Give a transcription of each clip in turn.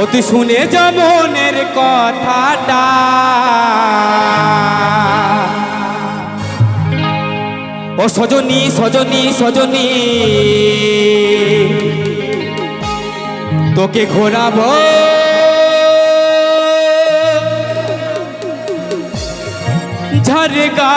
ও শুনে যা মনের কথাটা। ও সজনী সজনী সজনী তোকে ঘোরাবো। ঝরগাটা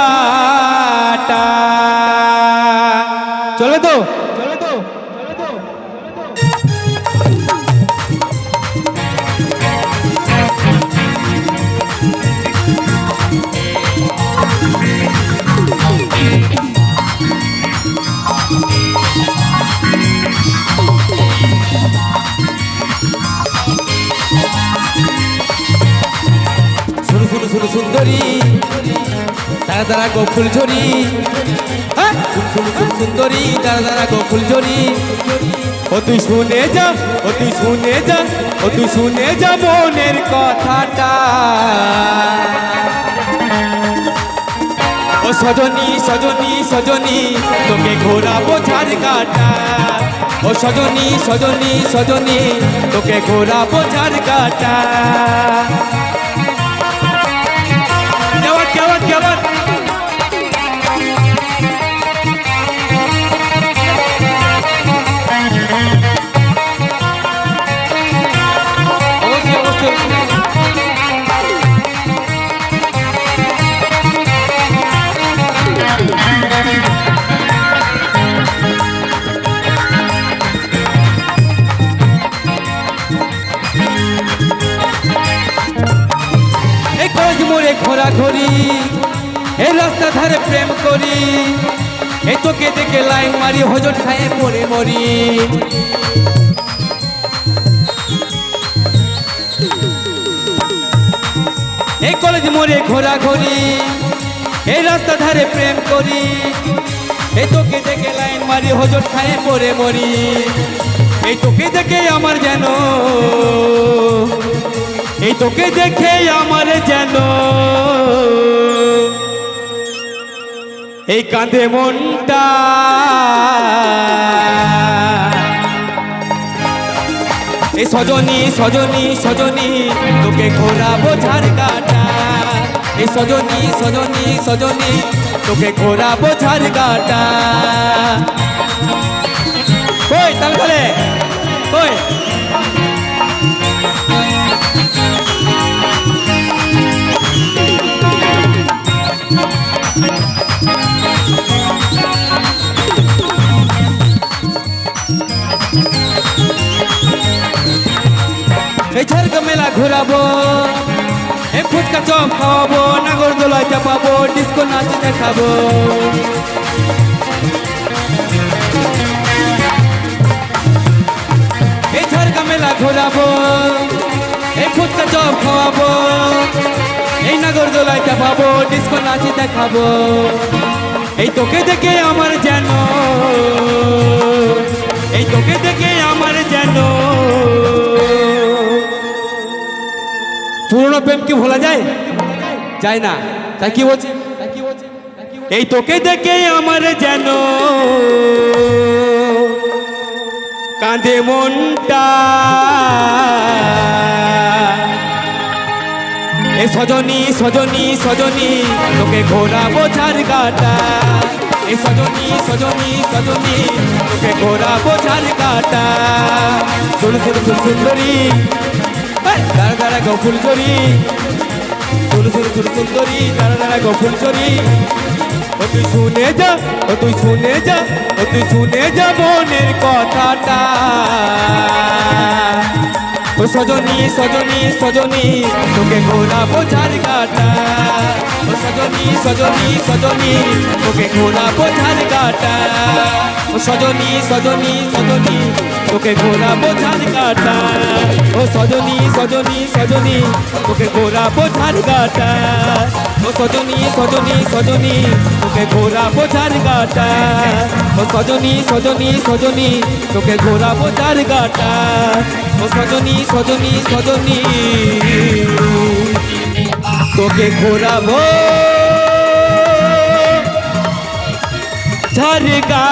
শুরু সুন্দরী, তারা তারা গোকুল ঝরি। হ্যাঁ? শুরু শুরু শুরু সুন্দরী, তারা তারা গোকুল ঝরি। ও তুই শুনে যা, ও তুই শুনে যা, ও তুই শুনে যা মনের কথাটা। ও সজনী সজনী সজনী, তোকে ঘোরাবো ঝাড় কাটা ও সজনী সজনী সজনী, তোকে ঘোরাবো ঝাড় মোড়ে ঘোরাঘুরি এই রাস্তা ধারে প্রেম করি এই তোকে দেখে লাইন মারি, হজর খায়ে পড়ে মরি। এই কলেজ মোড়ে ঘোরাঘুরি এই রাস্তা ধারে প্রেম করি এই তোকে দেখে লাইন মারি, হজর খায়ে পড়ে মরি। এই তোকে দেখে আমার যেন এই তোকে দেখে আমার যেন এই কাঁধে মনটা। এই সজনী সজনী সজনী, তোকে ঘোরাবো ঝাড় কাটা এই সজনী সজনী সজনী, তোকে ঘোরাবো ঝাড় কাটা এই ঝাড়কা মেলা ঘোরাবো এই ফুচকা চপ খাওয়াবো নাগরদোলায় চাপাবো ডিস্কো নাচ দেখাবো। এই ঝাড়কা মেলা ঘোরাবো এই ফুচকা চপ খাওয়াবো, এই নাগরদোলায় চাপাবো ডিস্কো নাচ দেখাবো। এই তোকে দেখে আমার যেন, এই তোকে দেখে পুরনো প্রেম কি ভোলা যায়? যায় না। তাই কি বলছে? এই তোকে দেখে আমার যেন কাঁদে মনটা এ সজনী সজনী সজনী, তোকে ঘোরাবো ঝাড় কাটা এ সজনী সজনী সজনী, তোকে ঘোরাবো ঝাড় কাটা শুরু শুরু সুন্দরী দাঁড়া দাঁড়া গফুল চরি শুরু শুরু শুরু সুন্দরী, দাঁড়া দাঁড়া গফুল চরি ও তুই শুনে যা, ও তুই শুনে যা, ও তুই শুনে যা মনের কথাটা। ও সজনী সজনী সজনী, তোকে ঘোরা বোঝার কাটা ও সজনী সজনী সজনী, তোকে ঘোরা বোঝার কাটা ও সজনী সজনী সজনী তোকে ঘোরা বোঝার কাটা ও সজনী সজনী সজনী, তোকে ঘোরা বোঝার কাটা ও সজনী সজনী সজনী, তোকে ঘোরা বোঝার কাটা ও সজনী সজনী সজনী, তোকে ঘোরা বোঝার কাটা ও সজনী সজনী সজনী, তোকে ঘোরাবো ঝাড়গাটা